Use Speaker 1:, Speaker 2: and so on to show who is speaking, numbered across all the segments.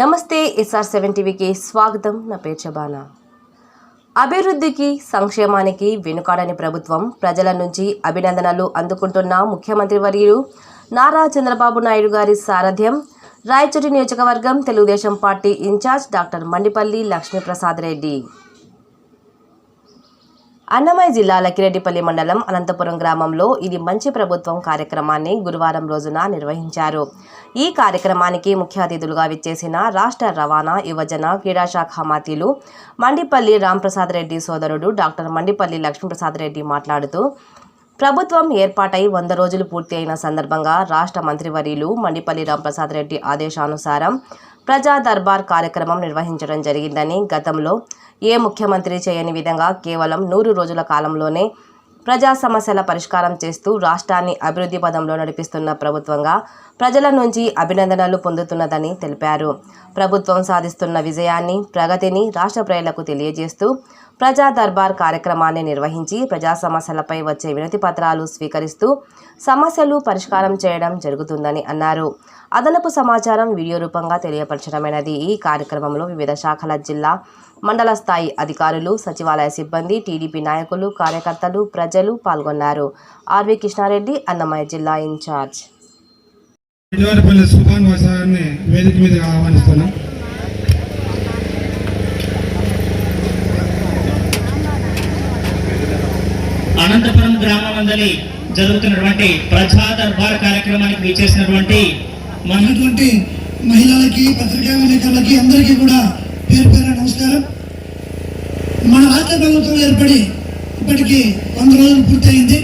Speaker 1: నమస్తే SR seven టీవీకి స్వాగతం. నా పేరు శబానా అభివృద్ధికి సంక్షేమానికి వెనుకాడని ప్రభుత్వం ప్రజల నుంచి అభినందనలు అందుకుంటున్న ముఖ్యమంత్రి వర్యులు నారా చంద్రబాబు నాయుడు గారి సారథ్యం రాయచూరి నియోజకవర్గం Telugu Desam party in-charge doctor Mandipalli Lakshmi Prasad Reddy. Annamayya జిల్లా లక్కిరెడ్డిపల్లి మండలం అనంతపురం గ్రామంలో ఇది మంచి ప్రభుత్వం కార్యక్రమాన్ని గురువారం రోజున నిర్వహించారు. ఈ కార్యక్రమానికి ముఖ్య అతిథులుగా విచ్చేసిన రాష్ట్ర రవాణా యువజన క్రీడాశాఖ మాతీలు మండిపల్లి రాంప్రసాద్ రెడ్డి సోదరుడు డాక్టర్ మండిపల్లి లక్ష్మీప్రసాద్ రెడ్డి మాట్లాడుతూ ప్రభుత్వం ఏర్పాటై వంద రోజులు పూర్తి అయిన సందర్భంగా రాష్ట్ర మంత్రివర్యులు మండిపల్లి రాంప్రసాద్ రెడ్డి ఆదేశానుసారం ప్రజా దర్బార్ కార్యక్రమం నిర్వహించడం జరిగిందని గతంలో ఏ ముఖ్యమంత్రి చేయని విధంగా కేవలం నూరు రోజుల కాలంలోనే ప్రజా సమస్యల పరిష్కారం చేస్తూ రాష్ట్రాన్ని అభివృద్ధి పదంలో నడిపిస్తున్న ప్రభుత్వంగా ప్రజల నుంచి అభినందనలు పొందుతున్నదని తెలిపారు. ప్రభుత్వం సాధిస్తున్న విజయాన్ని ప్రగతిని రాష్ట్ర ప్రజలకు తెలియజేస్తూ ప్రజా దర్బార్ కార్యక్రమాన్ని నిర్వహించి ప్రజా సమస్యలపై వచ్చే వినతి పత్రాలు స్వీకరిస్తూ సమస్యలు పరిష్కారం చేయడం జరుగుతుందని అన్నారు. అదనపు సమాచారం వీడియో రూపంగా తెలియపరచడమైనది. ఈ కార్యక్రమంలో వివిధ శాఖల జిల్లా మండల స్థాయి అధికారులు సచివాలయ సిబ్బంది టీడీపీ నాయకులు కార్యకర్తలు ప్రజలు పాల్గొన్నారు. ఆర్వి కృష్ణారెడ్డి అన్నమయ్య జిల్లా ఇన్ఛార్జ్.
Speaker 2: వేదిక మీద ఆహ్వానిస్తున్నాం.
Speaker 3: అనంతపురం గ్రామమందలి జరుగుతున్నటువంటి ప్రజా దర్బార్ కార్యక్రమానికి విచ్చేసినటువంటి
Speaker 4: మనటువంటి మహిళలకి పత్రికా విలేకరులకి అందరికీ కూడా పేరు పేరు నమస్కారం. మన రాష్ట్ర ప్రభుత్వం ఏర్పడి ఇప్పటికీ వంద రోజులు పూర్తయింది.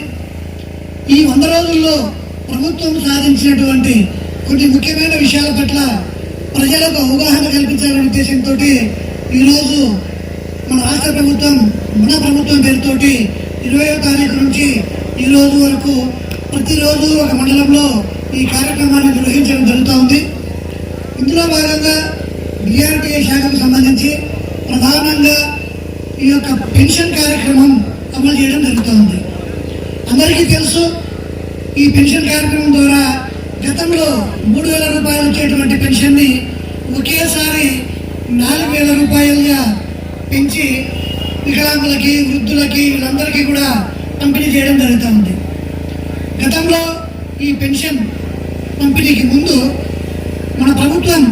Speaker 4: ఈ వంద రోజుల్లో ప్రభుత్వం సాధించినటువంటి కొన్ని ముఖ్యమైన విషయాల పట్ల ప్రజలకు అవగాహన కల్పించాలనే ఉద్దేశంతో ఈరోజు మన రాష్ట్ర ప్రభుత్వం మన ప్రభుత్వం పేరుతోటి ఇరవయో తారీఖు నుంచి ఈ రోజు వరకు ప్రతిరోజు ఒక మండలంలో ఈ కార్యక్రమాన్ని నిర్వహించడం జరుగుతూ ఉంది ఇందులో భాగంగా డిఆర్టీఏ శాఖకు సంబంధించి ప్రధానంగా ఈ యొక్క పెన్షన్ కార్యక్రమం అమలు చేయడం జరుగుతోంది. అందరికీ తెలుసు ఈ పెన్షన్ కార్యక్రమం ద్వారా గతంలో మూడు వేల రూపాయలు వచ్చేటువంటి పెన్షన్ని ఒకేసారి నాలుగు వేల రూపాయలుగా పెంచి వికలాంగులకి వృద్ధులకి వీళ్ళందరికీ కూడా పంపిణీ చేయడం జరుగుతూ ఉంది. గతంలో ఈ పెన్షన్ పంపిణీకి ముందు మన ప్రభుత్వం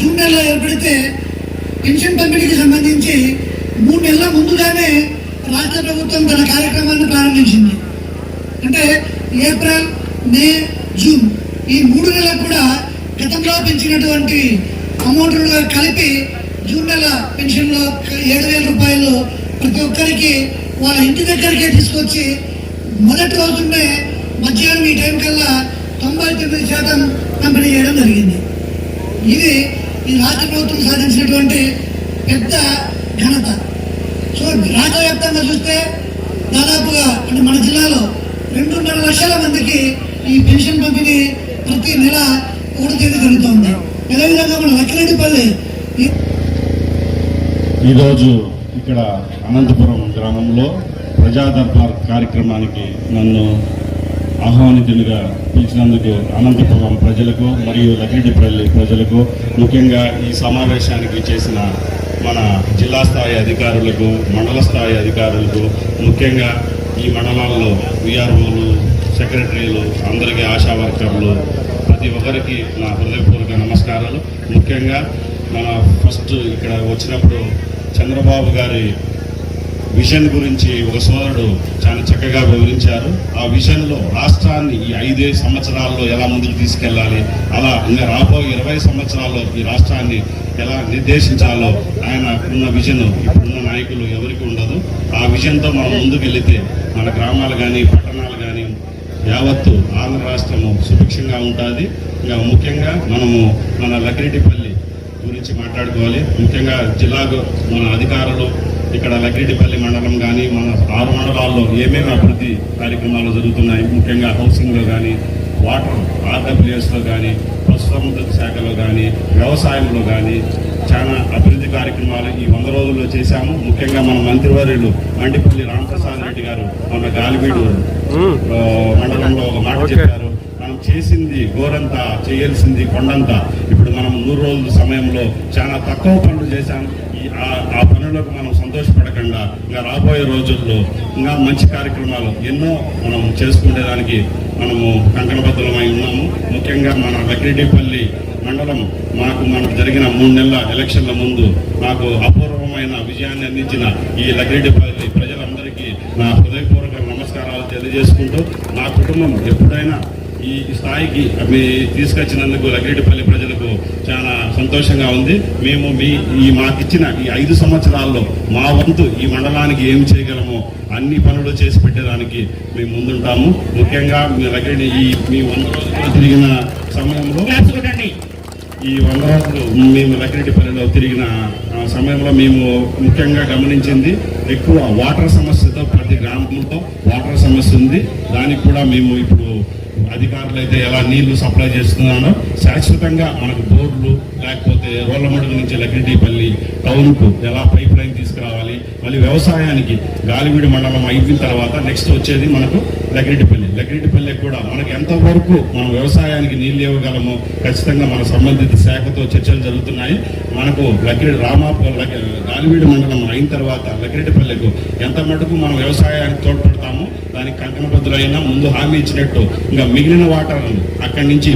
Speaker 4: జూన్ నెలలో ఏర్పడితే పెన్షన్ పంపిణీకి సంబంధించి మూడు నెలల ముందుగానే రాష్ట్ర ప్రభుత్వం తన కార్యక్రమాన్ని ప్రారంభించింది. అంటే ఏప్రిల్ మే జూన్ ఈ మూడు నెలలకు కూడా గతంలో పెంచినటువంటి అమౌంట్లుగా కలిపి జూన్ నెల పెన్షన్లో ఏడు వేల రూపాయలు ప్రతి ఒక్కరికి వాళ్ళ ఇంటి దగ్గరికే తీసుకొచ్చి మొదటి రోజునే మధ్యాహ్నం ఈ టైం కల్లా తొంభై తొమ్మిది శాతం పంపిణీ చేయడం జరిగింది. ఇది ఈ రాష్ట్ర ప్రభుత్వం సాధించినటువంటి పెద్ద ఘనత. సో రాష్ట్ర వ్యాప్తంగా చూస్తే దాదాపుగా అంటే మన జిల్లాలో రెండున్నర లక్షల మందికి ఈ పెన్షన్ పంపిణీ ప్రతి నెల ఒకటి తేదీ జరుగుతుంది. అదేవిధంగా మన లక్కిరెడ్డిపల్లి ఈ
Speaker 5: ఈరోజు ఇక్కడ అనంతపురం గ్రామంలో ప్రజాదర్బార్ కార్యక్రమానికి నన్ను ఆహ్వానితులుగా పిలిచినందుకు అనంతపురం ప్రజలకు మరియు లక్కిరెడ్డిపల్లి ప్రజలకు ముఖ్యంగా ఈ సమావేశానికి చేసిన మన జిల్లా స్థాయి అధికారులకు మండల స్థాయి అధికారులకు ముఖ్యంగా ఈ మండలాల్లో విఆర్ఓలు సెక్రటరీలు అందరికీ ఆశా వర్కర్లు ప్రతి ఒక్కరికి నా హృదయపూర్వక నమస్కారాలు. ముఖ్యంగా మన ఫస్ట్ ఇక్కడ వచ్చినప్పుడు చంద్రబాబు గారి విజన్ గురించి ఒక సోదరుడు చాలా చక్కగా వివరించారు. ఆ విజన్లో రాష్ట్రాన్ని ఈ ఐదే సంవత్సరాల్లో ఎలా ముందుకు తీసుకెళ్ళాలి అలా ఇంకా రాబోయే ఇరవై సంవత్సరాల్లో ఈ రాష్ట్రాన్ని ఎలా నిర్దేశించాలో ఆయన ఉన్న విజన్ ఇప్పుడున్న నాయకులు ఎవరికి ఉండదు. ఆ విజన్తో మనం ముందుకు వెళితే మన గ్రామాలు కానీ పట్టణాలు కానీ యావత్తు ఆంధ్ర రాష్ట్రము సుభిక్షంగా ఉంటుంది. ఇంకా ముఖ్యంగా మనము మన లక్కిరెడ్డిపల్లి గురించి మాట్లాడుకోవాలి. ముఖ్యంగా జిల్లాకు మన అధికారులు ఇక్కడ లక్కిరెడ్డిపల్లి మండలం కానీ మన ఆరు మండలాల్లో ఏమేమి అభివృద్ధి కార్యక్రమాలు జరుగుతున్నాయి ముఖ్యంగా హౌసింగ్లో కానీ వాటర్ ఆర్డబ్ల్యూఎస్లో కానీ పశుసముద్ర శాఖలో కానీ వ్యవసాయంలో కానీ చాలా అభివృద్ధి కార్యక్రమాలు ఈ వంద రోజుల్లో చేశాము. ముఖ్యంగా మన మంత్రివర్యులు మండిపల్లి రామప్రసాద్ రెడ్డి గారు మన గాలిబీడు మండలంలో ఒక మాట చెప్పారు. గోరంతా చేయాల్సింది కొండంతా. ఇప్పుడు మనం నూరు రోజుల సమయంలో చాలా తక్కువ పనులు చేశాం. ఈ ఆ- పనులకు మనం సంతోషపడకుండా ఇంకా రాబోయే రోజుల్లో ఇంకా మంచి కార్యక్రమాలు ఎన్నో మనం చేసుకునేదానికి మనము కంకణబద్ధమై ఉన్నాము. ముఖ్యంగా మన లక్కిరెడ్డిపల్లి మండలం మాకు మనకు జరిగిన మూడు నెలల ఎలక్షన్ల ముందు నాకు అపూర్వమైన విజయాన్ని అందించిన ఈ లగ్రెడ్డిపల్లి ప్రజలందరికీ నా హృదయపూర్వక నమస్కారాలు తెలియజేసుకుంటూ నా కుటుంబం ఎప్పుడైనా ఈ స్థాయికి మీ తీసుకొచ్చినందుకు లగ్రెడ్డిపల్లి ప్రజలకు చాలా సంతోషంగా ఉంది. మేము మీ ఈ మాకిచ్చిన ఈ ఐదు సంవత్సరాల్లో మా వంతు ఈ మండలానికి ఏమి చేయగలమో అన్ని పనులు చేసి పెట్టేదానికి మేము ముందుంటాము. ముఖ్యంగా మీ లగ్రెడ్డి ఈ మీ వంద రోజులు తిరిగిన సమయంలో ఈ వంద రోజులు మేము లక్కిరెడ్డిపల్లిలో తిరిగిన ఆ సమయంలో మేము ముఖ్యంగా గమనించింది ఎక్కువ వాటర్ సమస్యతో ప్రతి గ్రామంలో వాటర్ సమస్య ఉంది. దానికి కూడా మేము ఇప్పుడు అధికారులు అయితే ఎలా నీళ్ళు సప్లై చేస్తున్నారో శాశ్వతంగా మనకు బోర్లు లేకపోతే రోళ్ళమడుగు నుంచి లక్కిరెడ్డిపల్లి టౌన్కు ఎలా పైప్ లైన్ తీసుకురావాలి మళ్ళీ వ్యవసాయానికి గాలివీడి మండలం అయిపోయిన తర్వాత నెక్స్ట్ వచ్చేది మనకు లగ్రెడ్డిపల్లి లగ్రెడ్డిపల్లి కూడా మనకి ఎంతవరకు మనం వ్యవసాయానికి నీళ్ళు ఇవ్వగలము ఖచ్చితంగా మన సంబంధిత శాఖతో చర్చలు జరుగుతున్నాయి. మనకు లగ్రెడ్డి రామాపూర్ గాలివీడి మండలం అయిన తర్వాత లగ్రెడ్డిపల్లికు ఎంత మటుకు మనం వ్యవసాయానికి తోడ్పడతామో దానికి కంకణబద్దులైనా ముందు హామీ ఇచ్చినట్టు. ఇంకా మిగిలిన వాటర్ అక్కడి నుంచి